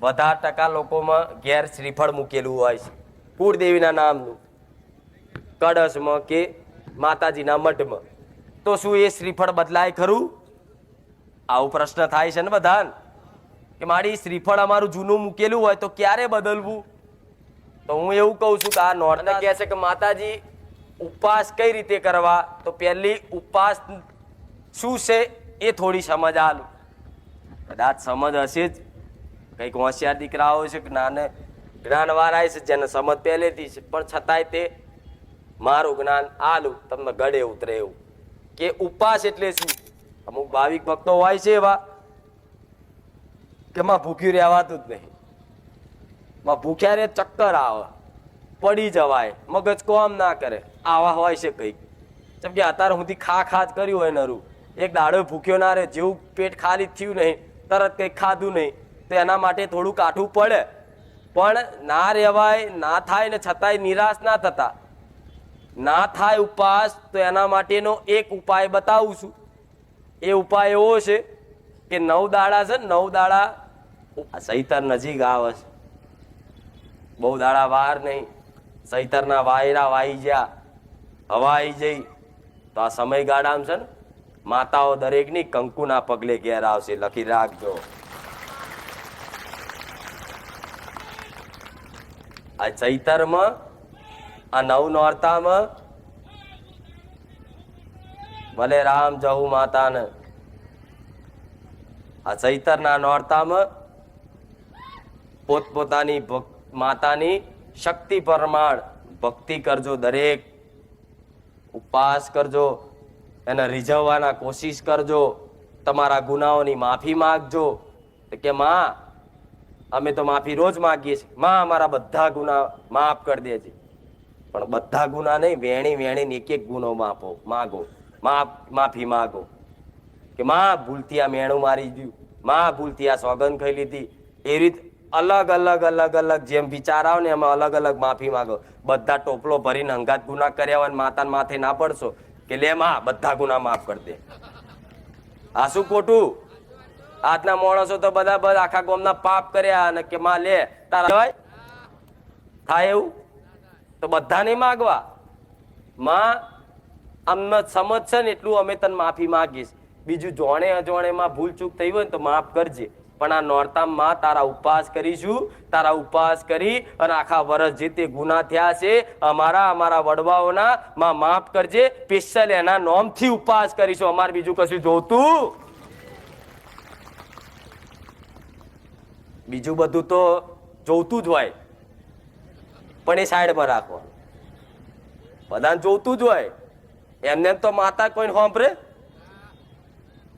વધારે ટકા લોકોમાં ઘેર શ્રીફળ મૂકેલું હોય છે. કુળદેવીના નામનું. કળશમાં કે માતાજીના મઠમાં તો શું એ શ્રીફળ બદલાય ખરું? આવું પ્રશ્ન થાય છે ને બધાને? કે મારી શ્રીફળ અમારું જૂનું મૂકેલું હોય તો ક્યારે બદલવું? તો હું એવું કહું છું કે આ નોર્થ કહે છે કે માતાજી, ઉપવાસ કઈ રીતે કરવા? તો પહેલી ઉપવાસ શું છે એ થોડી સમજ આલું. કદાચ સમજ હશે જ. કંઈક હોશિયાર દીકરાઓ છે જ્ઞાન જ્ઞાનવાળા છે, જેને સમજ પહેલેથી છે, પણ છતાંય તે મારું જ્ઞાન આલું, તમને ગળે ઉતરે એવું. કે ઉપવાસ એટલે શું? અમુક ભાવિક ભક્તો હોય છે એવા, કે માં ભૂખ્યું રહેવાતું જ નહીં. માં ભૂખ્યા રે ચક્કર આવે, પડી જવાય, મગજ કોમ ના કરે. આવા હોય છે કંઈક. જેમ કે અત્યારે સુધી ખા ખા કર્યું હોય નરું. એક દાડો ભૂખ્યો ના રહે, જેવું પેટ ખાલી થયું નહીં, તરત કંઈક ખાધું નહીં. તો એના માટે થોડું કાઠું પડે. પણ ના રહેવાય, ના થાય ને છતાંય નિરાશ ના થતા. ના થાય ઉપવાસ તો એના માટેનો એક ઉપાય બતાવું છું. એ ઉપાય એવો છે કે નવ દાડા છે નવ દાડા સૈતર નજીક આવે છે. બહુ દાડા વાર નહીં. સૈતરના વાયરા વાઈ ગયા હવા આવી જઈ. તો આ સમયગાળામાં છે ને માતાઓ દરેકની કંકુના પગલે ઘેર આવશે. લખી રાખજો. આ ચૈતરમાં, આ નવ નોરતામાં ભલે રામ માતા માતાને. આ ચૈતરના નોરતામાં પોતપોતાની માતાની શક્તિ પ્રમાણ ભક્તિ કરજો દરેક. ઉપવાસ કરજો, એને રીઝવવાના કોશિશ કરજો, તમારા ગુનાઓની માફી માગજો. કે માં અમે તો માફી રોજ માગીએ છીએ. માં અમારા બધા ગુના માફ કરી દેજે પણ બધા ગુના નહીં, વેણી વેણીને એક એક ગુનો માફો માગો. માફ, માફી માગો. કે માં ભૂલથી આ મેણું મારી ગયું માં ભૂલથી આ સોગંદ ખાઈ લીધી. એ રીત અલગ અલગ અલગ અલગ જેમ વિચાર આવે ને એમાં અલગ અલગ માફી માંગો. બધા ટોપલો ભરીને અંગાત ગુના કર્યા હોય માતાને માથે ના પડશો. કે લે માં, બધા ગુના માફ કરી દે. આ શું ખોટું? આજના માણસો તો બધા બધા આખા ગામના પાપ કર્યા અને કે માં લે, તારા? થાય એવું? તો બધા નહીં માગવા. માં, અમને સમજ છે ને એટલું અમે તને માફી માગીશ બીજું જોણે અજોણે માં ભૂલ ચૂક થઈ હોય ને તો માફ કરજે. પણ આ નોરતામાં તારા ઉપવાસ કરીશું, તારા ઉપવાસ કરી અને આખા વર્ષ જે તે ગુના થયા છે, અમારા અમારા વડવાઓના માં માફ કરજે. સ્પેશિયલ એના નોમથી ઉપવાસ કરીશું. અમારે બીજું કશું જોતું બીજું બધું તો જોતું જ હોય. પણ એ સાઈડમાં રાખો. બધાને જોતું જ હોય. એમને તો માતા કોઈને હોંપરે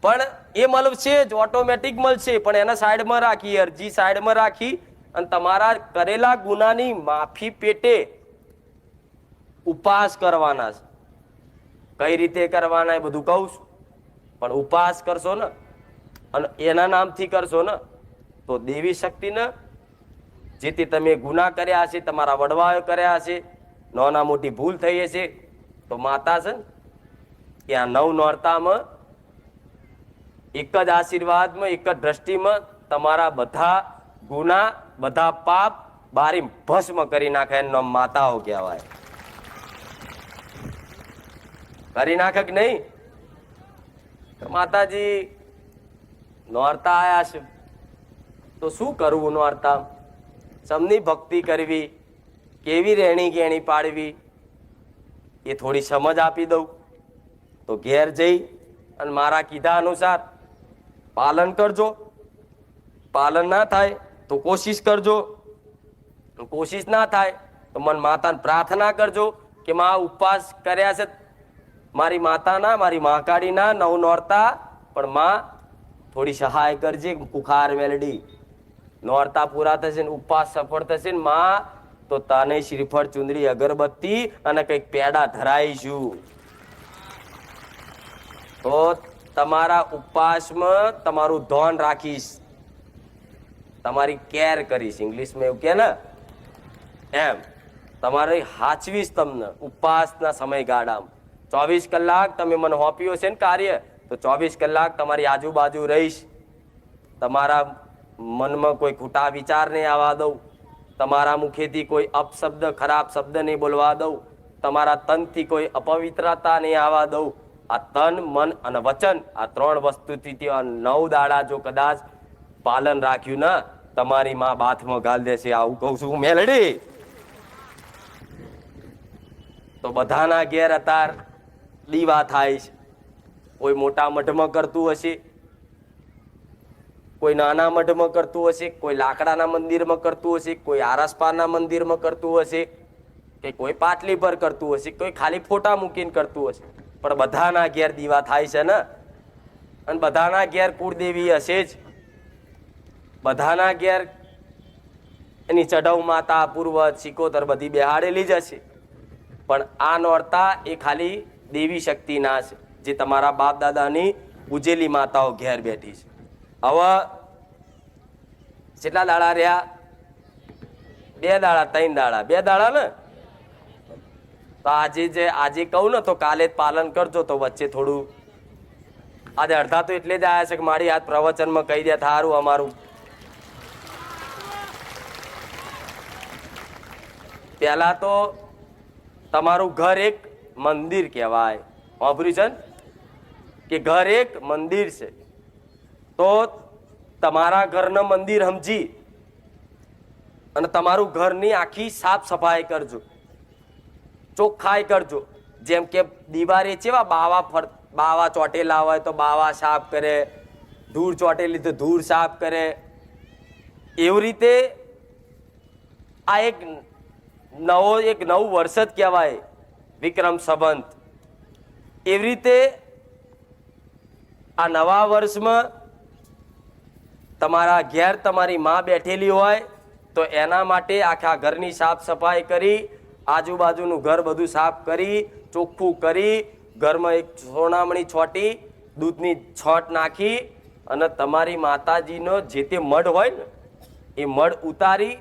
પણ એ મળશે જ ઓટોમેટિક મળશે. પણ એને સાઈડમાં રાખી, અરજી સાઈડમાં રાખી અને તમારા કરેલા ગુનાની માફી પેટે ઉપવાસ કરવાના છે. કઈ રીતે કરવાના એ બધું કહું છું. પણ ઉપવાસ કરશો ને અને એના નામથી કરશો ને તો દેવી શક્તિને, જેથી તમે ગુના કર્યા છે તમારા વડવાઓ કર્યા છે નાના મોટી ભૂલ થઈ હશે, તો માતા છે કે આ નવ નોરતામાં એક જ આશીર્વાદમાં, એક જ દ્રષ્ટિમાં તમારા બધા ગુના, બધા પાપ બારી ભસ્મ કરી નાખે એનું માતાઓ કહેવાય. કરી નાખે કે નહીં? માતાજી નોરતા આયા છે. તો શું કરવું નોરતા સમની ભક્તિ કરવી, કેવી રહેણી ગેણી પાડવી, એ થોડી સમજ આપી દઉં. તો ઘેર જઈ અને મારા કીધા અનુસાર પાલન કરજો. પાલન ના થાય તો કોશિશ કરજો. કોશિશ ના થાય તો મન માતાને પ્રાર્થના કરજો કે મા ઉપવાસ કર્યા છે. મારી માતાના મારી મહાકાળીના નવ નોરતા, પણ માં થોડી સહાય કરજે, કુખાર મેલડી નોરતા પૂરા થશે ને ઉપવાસ સફળ થશે ને માં, તો તને શ્રીફળ ચુંદડી અગરબત્તી અને કંઈક પેડા ધરાઈશું. તો તમારા ઉપવાસમાં તમારું ધોન રાખીશ. તમારી કેર કરીશ. ઇંગ્લિશમાં એવું કે ને? એમ. તમારે હાચવીશ તમને ઉપવાસના સમયગાળામાં. ચોવીસ કલાક તમે મને હોપ્યો છે ને કાર્ય, તો ચોવીસ કલાક તમારી આજુબાજુ રહીશ. તમારા મનમાં કોઈ ખોટા વિચાર નહીં આવવા દઉં. તમારા મુખેથી કોઈ અપશબ્દ, ખરાબ શબ્દ નહીં બોલવા દઉં. તમારા તનથી કોઈ અપવિત્રતા નહીં આવવા દઉં. આ તન, મન અને વચન, આ ત્રણ વસ્તુથી નવ દાડા જો કદાચ પાલન રાખ્યું ના, તમારી માં બાથમાં ગાલ દેશે, આવું કહું છું. મેલડી. તો બધાના ઘેર અતાર દીવા થાય છે. કોઈ મોટા મઢમાં કરતું હશે કોઈ નાના મઢમાં કરતું હશે, કોઈ લાકડાના મંદિરમાં કરતું હશે, કોઈ આરસપારના મંદિરમાં કરતું હશે, કે કોઈ પાટલી પર કરતું હશે, કોઈ ખાલી ફોટા મૂકીને કરતું હશે. પણ બધાના ઘેર દીવા થાય છે ને? અને બધાના ઘેર કુળદેવી હશે જ. બધાના ઘેર એની ચઢવ માતા પૂર્વજ સિકોતર બધી બેહાડેલી જ હશે. પણ આ નોરતા એ ખાલી દેવી શક્તિના છે, જે તમારા બાપ દાદાની ઉજેલી માતાઓ ઘેર બેઠી છે. હવે કેટલા દાડા રહ્યા? બે દાડા, ત્રણ દાડા. બે દાડા ને? તો આજે જે, આજે કહું ને, તો કાલે જ પાલન કરજો તો વચ્ચે થોડું. આજે અડધા તો એટલે જ આવ્યા છે કે મારી હાથ પ્રવચનમાં કહી દે, થારું અમારું. પહેલા તો તમારું ઘર એક મંદિર કહેવાય. વાપર્યું છે કે ઘર એક મંદિર છે. તો તમારા ઘરનું મંદિર સમજી અને તમારું ઘરની આખી સાફ સફાઈ કરજો. ચોખ્ખાઈ કરજો. જેમ કે દિવારે ચેવા બાવા ફર, બાવા ચોટેલા હોય તો બાવા સાફ કરે, ધૂળ ચોટેલી તો ધૂળ સાફ કરે. એવી રીતે આ એક નવો, એક નવું વર્ષ જ કહેવાય વિક્રમ સંબંધ એવી રીતે આ નવા વર્ષમાં તમારા ઘેર તમારી માં બેઠેલી હોય તો એના માટે આખા ઘરની સાફ સફાઈ કરી, આજુબાજુનું ઘર બધું સાફ કરી, ચોખ્ખું કરી, ઘરમાં એક સોનામણી છોટી, દૂધની છોટ નાખી અને તમારી માતાજીનો જે તે મઢ હોય ને, એ મઢ ઉતારી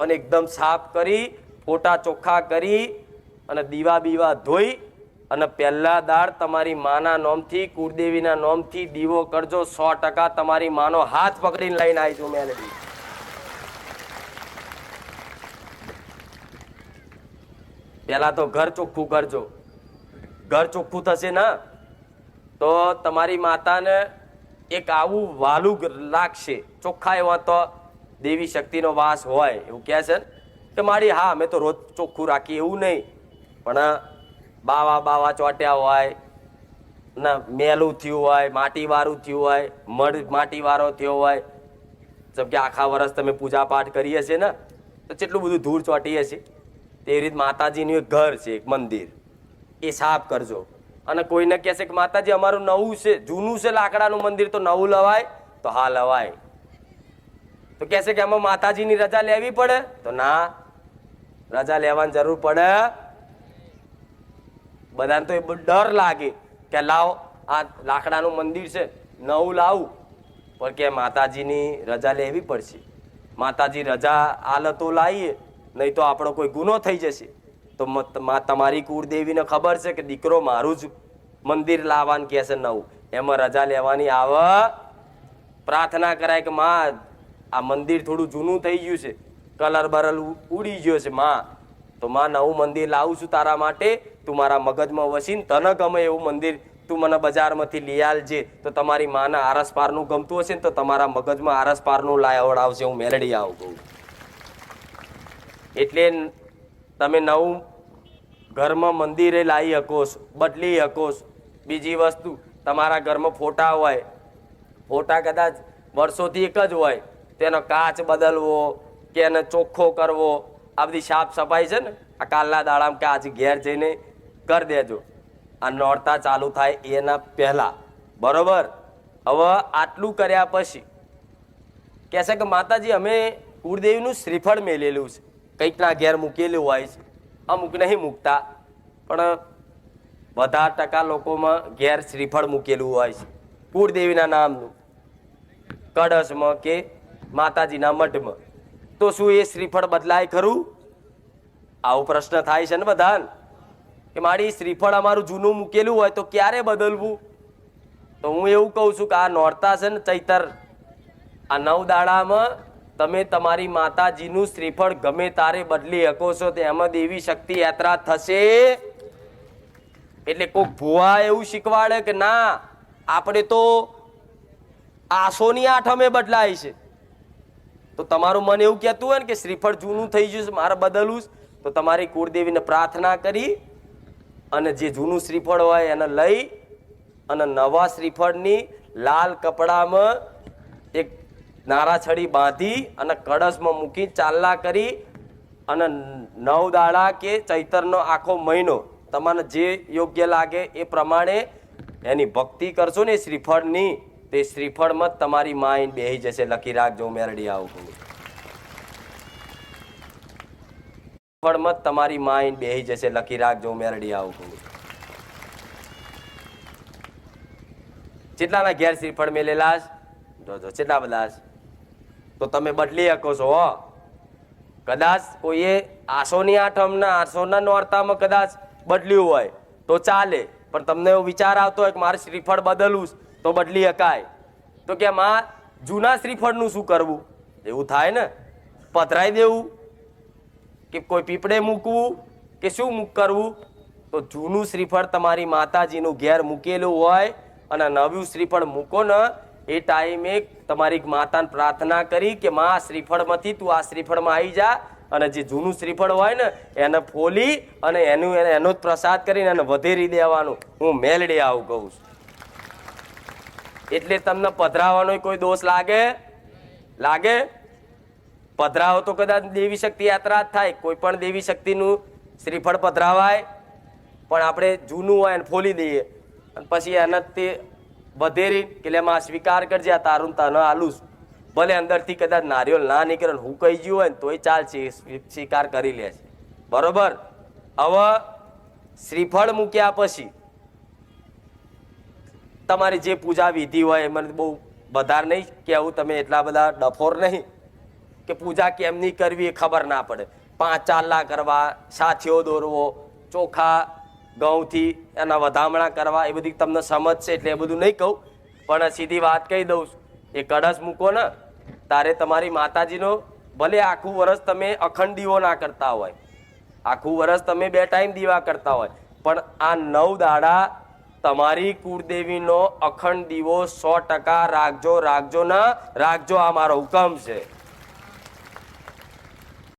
અને એકદમ સાફ કરી, ફોટા ચોખ્ખા કરી અને દીવા બીવા ધોઈ અને પહેલા દાળ તમારી માના નોમથી, કુળદેવીના નોમથી દીવો કરજો. સો ટકા તમારી માનો હાથ પકડીને લઈને આવીશું મેં પહેલા તો ઘર ચોખ્ખું કરજો. ઘર ચોખ્ખું થશે ને, તો તમારી માતાને એક આવું વાલું લાગશે. ચોખ્ખા એવા તો દેવી શક્તિનો વાસ હોય, એવું કહે છે કે મારી, હા, મેં તો રોજ ચોખ્ખું રાખીએ એવું નહીં. પણ બાવા બાવા ચોટ્યા હોય, ના, મેલું થયું હોય, માટીવાળું થયું હોય મઢ માટીવાળો થયો હોય, જેમ કે આખા વર્ષ તમે પૂજા પાઠ કરીએ છીએ ને, તો કેટલું બધું ધૂળ ચોટીએ છીએ તેવી રીતે માતાજીનું એક ઘર છે, એક મંદિર. એ સાફ કરજો. અને કોઈને કહેશે કે માતાજી, અમારું નવું છે, જૂનું છે લાકડાનું મંદિર, તો નવું લવાય? તો હા લવાય. તો કહેશે કે આમાં માતાજીની રજા લેવી પડે? તો ના. રજા લેવાની જરૂર પડે. બધાને તો એ ડર લાગે કે લાવો, આ લાકડાનું મંદિર છે, નવું લાવું. પણ કે માતાજીની રજા લેવી પડશે. માતાજી રજા આલે તો લાવીએ નહીં તો આપણો કોઈ ગુનો થઈ જશે. તો તમારી કુળદેવીને ખબર છે કે દીકરો મારું જ મંદિર લાવવાનું કહે છે નવું. એમાં રજા લેવાની આવ પ્રાર્થના કરાય કે માં, આ મંદિર થોડું જૂનું થઈ ગયું છે. કલર બરલ ઉડી ગયો છે, માં. તો માં, નવું મંદિર લાવું છું તારા માટે. તું મારા મગજમાં વસીને, તને ગમે એવું મંદિર તું મને બજારમાંથી લઈ આલજે. તો તમારી માના આરસપારનું ગમતું હશે ને તો તમારા મગજમાં આરસપારનું લાવડાવશે હું મેલડી આવું એટલે તમે નવું ઘરમાં મંદિરે લાવી શકો બદલી શકો બીજી વસ્તુ, તમારા ઘરમાં ફોટા હોય, ફોટા કદાચ વર્ષોથી એક જ હોય તેનો કાચ બદલવો, કે એને ચોખ્ખો કરવો, આ બધી સાફ સફાઈ છે ને, આ કાલના દાડામાં કે આજે ઘેર જઈને કરી દેજો. આ નોરતા ચાલુ થાય એના પહેલાં. બરોબર? હવે આટલું કર્યા પછી કહેશે કે માતાજી, અમે કુળદેવીનું શ્રીફળ મેલેલું છે. કંઈકના ઘેર મૂકેલું હોય છે. અમુક નહીં મૂકતા, પણ બધા ટકા લોકોમાં ઘેર શ્રીફળ મૂકેલું હોય છે. કુળદેવીના નામનું. કળશમાં કે માતાજીના મઠમાં તો શું એ શ્રીફળ બદલાય ખરું? આવો પ્રશ્ન થાય છે ને બધાને? કે મારી શ્રીફળ અમારું જૂનું મૂકેલું હોય તો ક્યારે બદલવું? તો હું એવું કહું છું કે આ નોરતા છે ને ચૈતર, આ નવ દાડામાં તમે તમારી માતાજીનું શ્રીફળ ગમે તારે બદલી શકો છો, તો એમાં દેવી શક્તિ યાત્રા થશે. એટલે કોઈક ભુવા એવું શીખવાડે કે ના, આપણે તો આસોની આઠમે બદલાય છે. તો તમારું મન એવું કહેતું હોય ને કે શ્રીફળ જૂનું થઈ છે, મારે બદલવું તો તમારી કુળદેવીને પ્રાર્થના કરી અને જે જૂનું શ્રીફળ હોય એને લઈ અને નવા શ્રીફળની લાલ કપડામાં એક નારાછડી બાંધી અને કળશમાં મૂકી ચાલના કરી અને નવ દાડા કે ચૈતરનો આખો મહિનો તમને જે યોગ્ય લાગે એ પ્રમાણે એની ભક્તિ કરશો ને શ્રીફળની, તે શ્રીફળમાં તમારી માઇન્ડ બેહી જશે. લખી રાખજો મેરડી આવું શ્રીફળમાં તમારી માઇન્ડ બેહી જશે. લખી રાખજો મેરડી આવું કહું કેટલાના ઘેર શ્રીફળ મેલેલા છે? જોજો કેટલા બધા તો તમે બદલી શકો છો, હો. કદાચ કોઈએ આસોની આઠમના આસોના નોરતામાં કદાચ બદલ્યું હોય, તો ચાલે. પણ તમને એવો વિચાર આવતો હોય કે મારે શ્રીફળ બદલવું તો બદલી શકાય તો કે માં જૂના શ્રીફળનું શું કરવું? એવું થાય ને? પધરાઈ દેવું. કે કોઈ પીપળે મૂકવું કે શું મૂક કરવું? તો જૂનું શ્રીફળ તમારી માતાજીનું ઘેર મૂકેલું હોય અને નવું શ્રીફળ મૂકો ને, એ ટાઈમે તમારી માતાને પ્રાર્થના કરી કે માં, આ શ્રીફળમાંથી તું આ શ્રીફળમાં આવી જા. અને જે જૂનું શ્રીફળ હોય ને, એને ફોલી અને એનું એને- જ પ્રસાદ કરીને એને વધેરી દેવાનું. હું મેલડે આવું કહું છું. એટલે તમને પધરાવાનો કોઈ દોષ લાગે? લાગે? પધરાવો તો કદાચ દેવી શક્તિ યાત્રા જ થાય, કોઈ પણ દેવી શક્તિનું શ્રીફળ પધરાવાય, પણ આપણે જૂનું હોય એને ફોલી દઈએ. અને પછી એને તે વધેરી કે એમાં સ્વીકાર કરજે, આ તારું ને આલું. ભલે અંદરથી કદાચ નારિયેળ ના નીકળે હું કહી ગયું હોય ને તોય ચાલશે સ્વીકાર કરી લે છે. બરોબર? હવે શ્રીફળ મૂક્યા પછી તમારી જે પૂજા વિધિ હોય એમાં બહુ વધારે નહીં કહેવું, તમે એટલા બધા ડફોર નહીં. કે પૂજા કેમની કરવી એ ખબર ના પડે. પાંચ ચાલા કરવા, સાથીઓ દોરવો, ચોખા, ઘઉંથી એના વધામણા કરવા, એ બધી તમને સમજશે એટલે એ બધું નહીં કહું. પણ સીધી વાત કહી દઉં. એ કળશ મૂકો ને, તારે તમારી માતાજીનો ભલે આખું વરસ તમે અખંડ દીવો ના કરતા હોય, આખું વરસ તમે બે ટાઈમ દીવા કરતા હોય, પણ આ નવ દાડા તમારી કુળદેવીનો અખંડ દીવો સો ટકા રાખજો રાખજો ના, રાખજો આ મારો હુકમ છે.